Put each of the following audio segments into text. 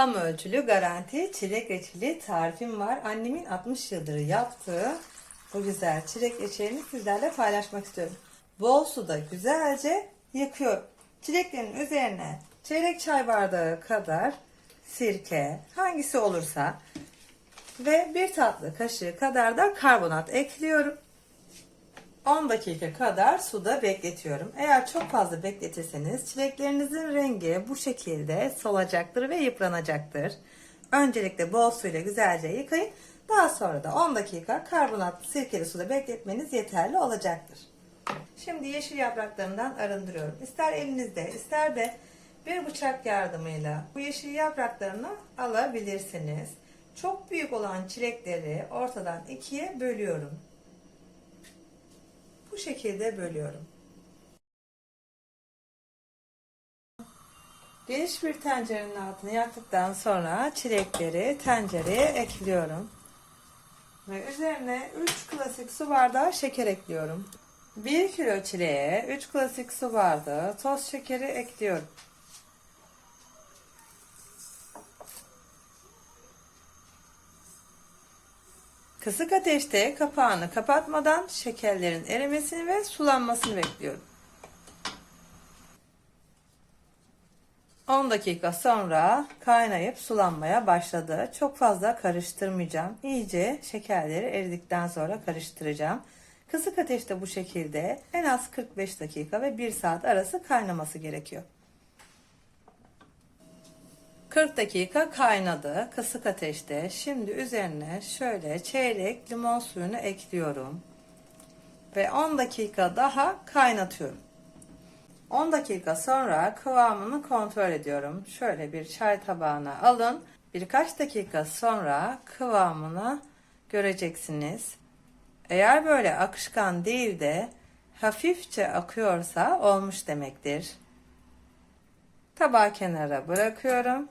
Tam ölçülü garanti çilek reçeli tarifim var. Annemin 60 yıldır yaptığı bu güzel çilek reçelini sizlerle paylaşmak istiyorum. Bol suda güzelce yıkıyorum. Çileklerin üzerine çeyrek çay bardağı kadar sirke hangisi olursa ve bir tatlı kaşığı kadar da karbonat ekliyorum. 10 dakika kadar suda bekletiyorum. Eğer çok fazla bekletirseniz çileklerinizin rengi bu şekilde solacaktır ve yıpranacaktır. Öncelikle bol suyla güzelce yıkayın. Daha sonra da 10 dakika karbonatlı sirkeli suda bekletmeniz yeterli olacaktır. Şimdi yeşil yapraklarından arındırıyorum. İster elinizde ister de bir bıçak yardımıyla bu yeşil yapraklarını alabilirsiniz. Çok büyük olan çilekleri ortadan ikiye bölüyorum. Şekilde bölüyorum. Geniş bir tencerenin altını yaktıktan sonra çilekleri tencereye ekliyorum. Ve üzerine 3 klasik su bardağı şeker ekliyorum. 1 kilo çileğe 3 klasik su bardağı toz şekeri ekliyorum. Kısık ateşte kapağını kapatmadan şekerlerin erimesini ve sulanmasını bekliyorum. 10 dakika sonra kaynayıp sulanmaya başladı. Çok fazla karıştırmayacağım. İyice şekerleri eridikten sonra karıştıracağım. Kısık ateşte bu şekilde en az 45 dakika ve 1 saat arası kaynaması gerekiyor. 40 dakika kaynadı kısık ateşte. Şimdi üzerine şöyle çeyrek limon suyunu ekliyorum. Ve 10 dakika daha kaynatıyorum. 10 dakika sonra kıvamını kontrol ediyorum. Şöyle bir çay tabağına alın. Birkaç dakika sonra kıvamını göreceksiniz. Eğer böyle akışkan değil de hafifçe akıyorsa olmuş demektir. Tabağı kenara bırakıyorum.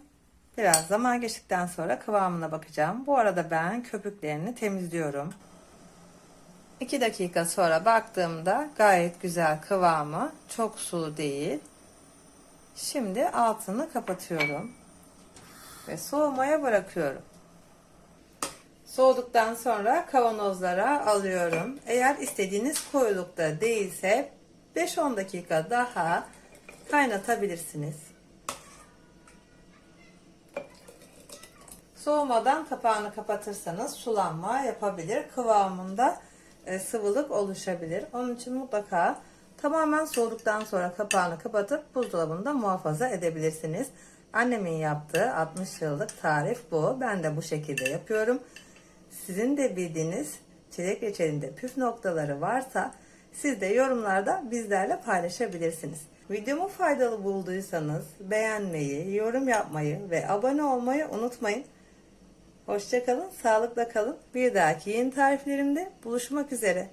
Biraz zaman geçtikten sonra kıvamına bakacağım. Bu arada ben köpüklerini temizliyorum. 2 dakika sonra baktığımda gayet güzel kıvamı. Çok sulu değil. Şimdi altını kapatıyorum. Ve soğumaya bırakıyorum. Soğuduktan sonra kavanozlara alıyorum. Eğer istediğiniz koyulukta değilse 5-10 dakika daha kaynatabilirsiniz. Soğumadan kapağını kapatırsanız sulanma yapabilir. Kıvamında e, sıvılık oluşabilir. Onun için mutlaka tamamen soğuduktan sonra kapağını kapatıp buzdolabında muhafaza edebilirsiniz. Annemin yaptığı 60 yıllık tarif bu. Ben de bu şekilde yapıyorum. Sizin de bildiğiniz çilek reçelinde püf noktaları varsa siz de yorumlarda bizlerle paylaşabilirsiniz. Videomu faydalı bulduysanız beğenmeyi, yorum yapmayı ve abone olmayı unutmayın. Hoşçakalın, sağlıkla kalın. Bir dahaki yeni tariflerimde buluşmak üzere.